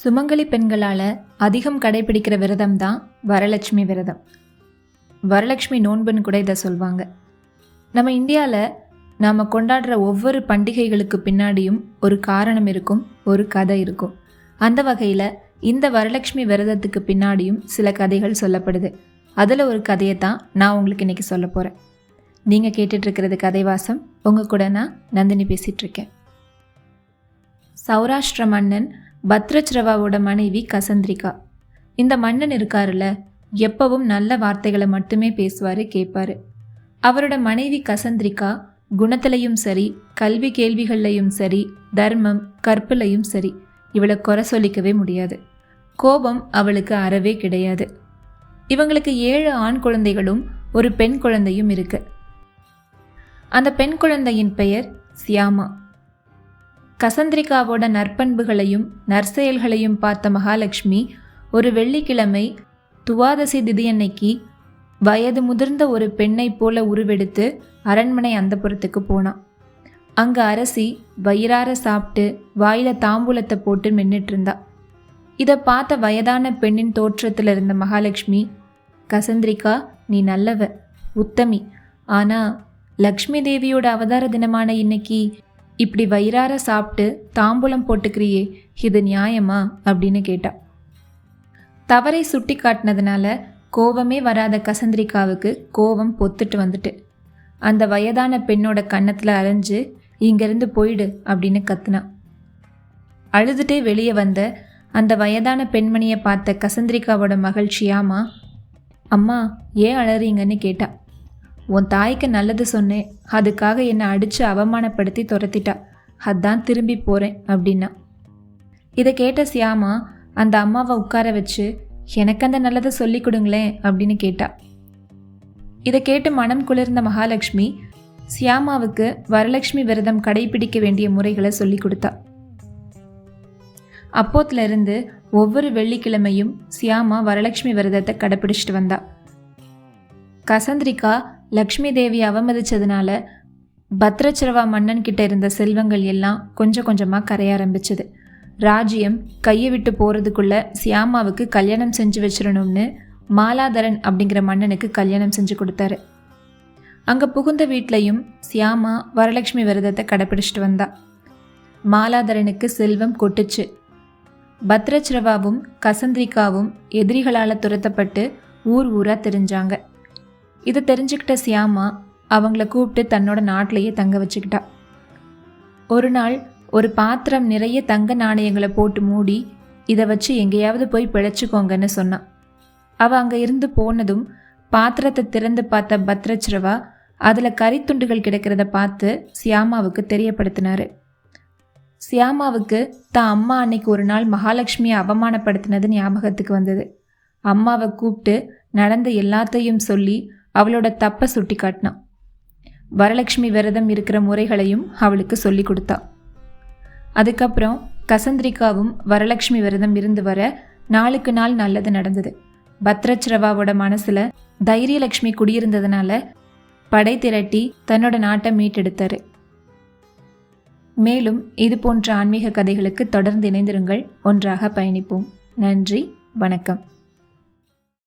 சுமங்கலி பெண்களால் அதிகம் கடைபிடிக்கிற விரதம் தான் வரலட்சுமி விரதம். வரலட்சுமி நோன்புன்னு கூட இதை சொல்லுவாங்க நம்ம இந்தியாவில் நாம் கொண்டாடுற ஒவ்வொரு பண்டிகைகளுக்கு பின்னாடியும் ஒரு காரணம் இருக்கும் ஒரு கதை இருக்கும். அந்த வகையில் இந்த வரலட்சுமி விரதத்துக்கு பின்னாடியும் சில கதைகள் சொல்லப்படுது. அதில் ஒரு கதையை தான் நான் உங்களுக்கு இன்றைக்கி சொல்ல போகிறேன் நீங்கள் கேட்டுட்ருக்கிறது கதைவாசம். உங்கள் கூட நான் நந்தினி பேசிகிட்ருக்கேன் சௌராஷ்டிர மன்னன் பத்ரச்ரவாவோட மனைவி கசந்திரிகா. இந்த மன்னன் இருக்காருல்ல எப்பவும் நல்ல வார்த்தைகளை மட்டுமே பேசுவார் கேட்பாரு. அவரோட மனைவி கசந்திரிகா குணத்திலையும் சரி கல்வி கேள்விகள்லையும் சரி தர்மம் கற்புலையும் சரி இவளை குறை சொல்லிக்கவே முடியாது. கோபம் அவளுக்கு அறவே கிடையாது. இவங்களுக்கு ஏழு ஆண் குழந்தைகளும் ஒரு பெண் குழந்தையும் இருக்கு. அந்த பெண் குழந்தையின் பெயர் சியாமா. கசந்திரிகாவோட நற்பண்புகளையும் நற்செயல்களையும் பார்த்த மகாலட்சுமி ஒரு வெள்ளிக்கிழமை துவாதசி திதியன்னைக்கு வயது முதிர்ந்த ஒரு பெண்ணைப் போல உருவெடுத்து அரண்மனை அந்தப்புறத்துக்கு போனான். அங்கே அரசி வயிறார சாப்பிட்டு வாயில தாம்பூலத்தை போட்டு மின்னிட்டு இருந்தா இதை பார்த்த வயதான பெண்ணின் தோற்றத்தில் இருந்த மகாலட்சுமி கசந்திரிகா நீ நல்லவ உத்தமி. ஆனா லக்ஷ்மி தேவியோட அவதார தினமான இன்னைக்கு இப்படி வயிறார சாப்பிட்டு தாம்பூலம் போட்டுக்கிறியே இது நியாயமா? அப்படின்னு கேட்டா. தவறை சுட்டி காட்டினதுனால கோபமே வராத கசந்திரிக்காவுக்கு கோபம் பொத்துட்டு வந்துட்டு. அந்த வயதான பெண்ணோட கன்னத்தில் அரைஞ்சு இங்கேருந்து போயிடு அப்படின்னு கத்துனான் அழுதுட்டே வெளியே வந்த அந்த வயதான பெண்மணியை பார்த்த கசந்திரிக்காவோட மகிழ்ச்சியாமா? அம்மா ஏன் அழறீங்கன்னு கேட்டா. உன் தாய்க்கு நல்லது சொன்னேன். அதுக்காக என்னை அடித்து அவமானப்படுத்தி துரத்திட்டா. அதான் திரும்பி போகிறேன் அப்படின்னா. இதை கேட்ட சியாமா அந்த அம்மாவை உட்கார வச்சு எனக்கு அந்த நல்லதை சொல்லி கொடுங்களேன் அப்படின்னு கேட்டா. இதை கேட்டு மனம் குளிர்ந்த மகாலட்சுமி சியாமாவுக்கு வரலட்சுமி விரதம் கடைபிடிக்க வேண்டிய முறைகளை சொல்லி கொடுத்தா. அப்போத்துலேருந்து ஒவ்வொரு வெள்ளிக்கிழமையும் சியாமா வரலட்சுமி விரதத்தை கடைப்பிடிச்சிட்டு வந்தா. கசந்திரிக்கா லக்ஷ்மி தேவி அவமதிச்சதுனால பத்ரச்சரவா மன்னன் கிட்ட இருந்த செல்வங்கள் எல்லாம் கொஞ்சம் கொஞ்சமாக கரைய ஆரம்பிச்சது. ராஜ்யம் கையை விட்டு போகிறதுக்குள்ள சியாமாவுக்கு கல்யாணம் செஞ்சு வச்சிடணும்னு மாலாதரன் அப்படிங்கிற மன்னனுக்கு கல்யாணம் செஞ்சு கொடுத்தாரு. அங்கே புகுந்த வீட்லையும் சியாமா வரலட்சுமி விரதத்தை கடைப்பிடிச்சிட்டு வந்தா. மாலாதரனுக்கு செல்வம் கொட்டுச்சு. பத்ரச்ரவாவும் கசந்திரிகாவும் எதிரிகளால் துரத்தப்பட்டு ஊர் ஊராக தெரிஞ்சாங்க. இதை தெரிஞ்சுக்கிட்ட சியாமா அவங்கள கூப்பிட்டு தன்னோட நாட்டிலேயே தங்க வச்சுக்கிட்டா. ஒரு நாள் ஒரு பாத்திரம் நிறைய தங்க நாணயங்களை போட்டு மூடி இதை வச்சு எங்கேயாவது போய் பிழைச்சிக்கோங்கன்னு சொன்னான். அவள் அங்கே இருந்து போனதும் பாத்திரத்தை திறந்து பார்த்த பத்ரச்சிரவா அதில் கறித்துண்டுகள் கிடைக்கிறத பார்த்து சியாமாவுக்கு தெரியப்படுத்தினாரு. சியாமாவுக்கு தான் அம்மா அன்னைக்கு ஒரு நாள் மகாலட்சுமியை அவமானப்படுத்தினது ஞாபகத்துக்கு வந்தது. அம்மாவை கூப்பிட்டு நடந்த எல்லாத்தையும் சொல்லி அவளோட தப்பை சுட்டி காட்டினான் வரலட்சுமி விரதம் இருக்கிற முறைகளையும் அவளுக்கு சொல்லி கொடுத்தா. அதுக்கப்புறம் கசந்திரிகாவும் வரலட்சுமி விரதம் இருந்து வர நாளுக்கு நாள் நல்லது நடந்தது. பத்ரச்ரவாவோட மனசுல தைரியலட்சுமி குடியிருந்ததுனால படை திரட்டி தன்னோட நாட்டை மீட்டெடுத்தாரு. மேலும் இது போன்ற ஆன்மீக கதைகளுக்கு தொடர்ந்து இணைந்திருங்கள். ஒன்றாக பயணிப்போம். நன்றி வணக்கம்.